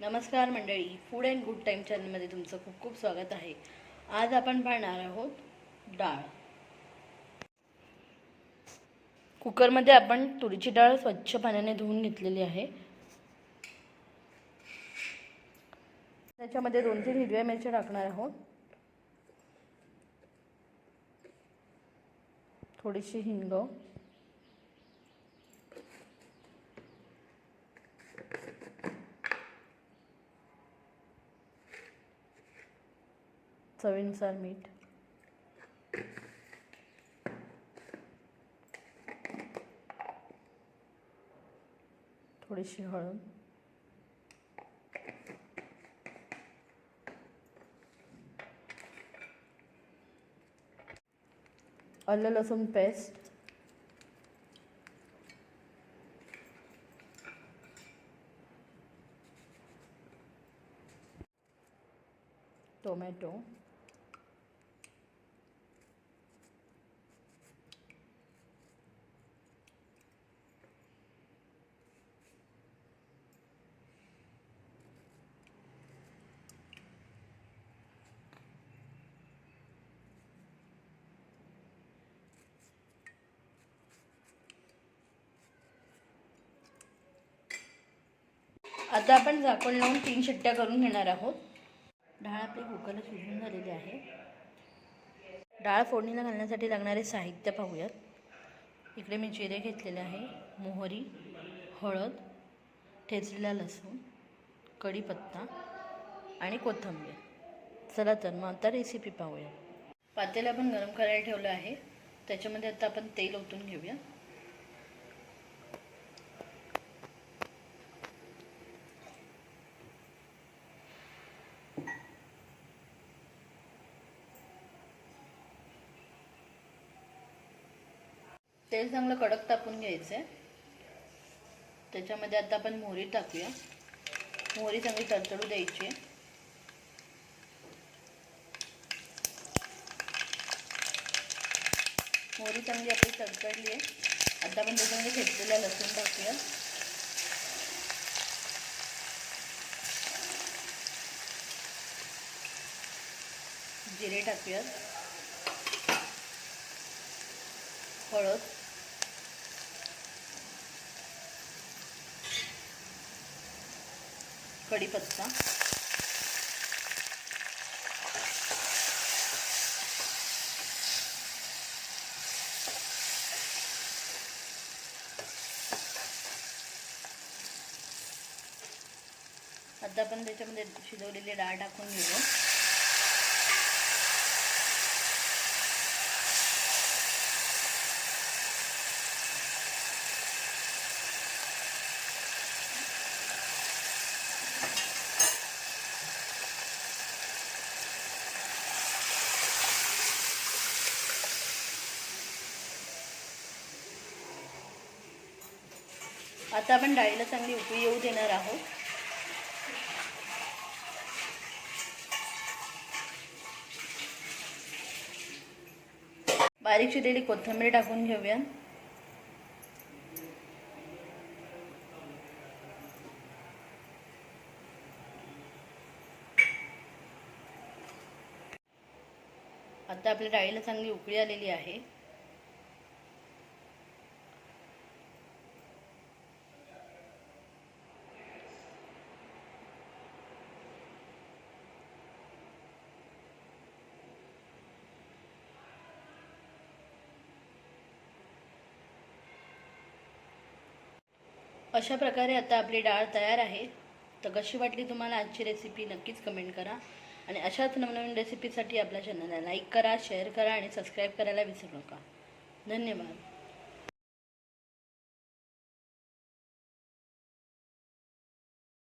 नमस्कार मंडळी food and good time चॅनलमध्ये तुमचं खूप खूप स्वागत आहे. आज आपण पाहणार आहोत डाळ. कुकरमध्ये आपण तुरीची डाळ स्वच्छ पाण्याने धुवून घेतलेली आहे. त्याच्यामध्ये दोन तीन हिरव्या मिरच्या टाकणार आहोत. थोडीशी हिंग. चवीनुसार मीठ. थोडीशी हळद. आलं लसूण पेस्ट टोमॅटो. आता आपण झाकण लावून तीन शिट्ट्या करून घेणार आहोत. डाळ आपली कुकरला शिजून झालेली आहे. डाळ फोडणीला घालण्यासाठी लागणारे साहित्य पाहूयात. इकडे मी जिरे घेतलेले आहे मोहरी हळद ठेचलेला लसूण कढीपत्ता आणि कोथिंबीर. चला तर मग आता रेसिपी पाहूया पातेला आपण गरम करायला ठेवलं आहे. त्याच्यामध्ये आता आपण तेल ओतून घेऊया. तेल चांगलं कडक टाकून घ्यायचं आहे त्याच्यामध्ये आता आपण मोहरी टाकूया. मोहरी चांगली तडतडू द्यायची. आहे मोहरी चांगली आपली तडतडली आहे. आता आपण त्याच्यामध्ये घेतलेला लसूण टाकूया. जिरे टाकूयात. हळद. कढीपत्ता. आता आपण त्याच्यामध्ये शिजवलेली डाळ टाकून घेऊ. आता आपण डाळीला चांगली उकळी येऊ देणार आहोत. बारीक शिरलेली कोथिंबीर टाकून घेऊया. आता आपल्या डाळीला चांगली उकळी आलेली आहे. अशा प्रकारे आता आपली डाळ तयार आहे. तर कशी वाटली तुम्हाला आजची रेसिपी नक्कीच कमेंट करा. आणि अशाच नवनवीन रेसिपीसाठी आपल्या चॅनलला लाईक करा शेअर करा आणि सबस्क्राईब करायला विसरू नका. धन्यवाद.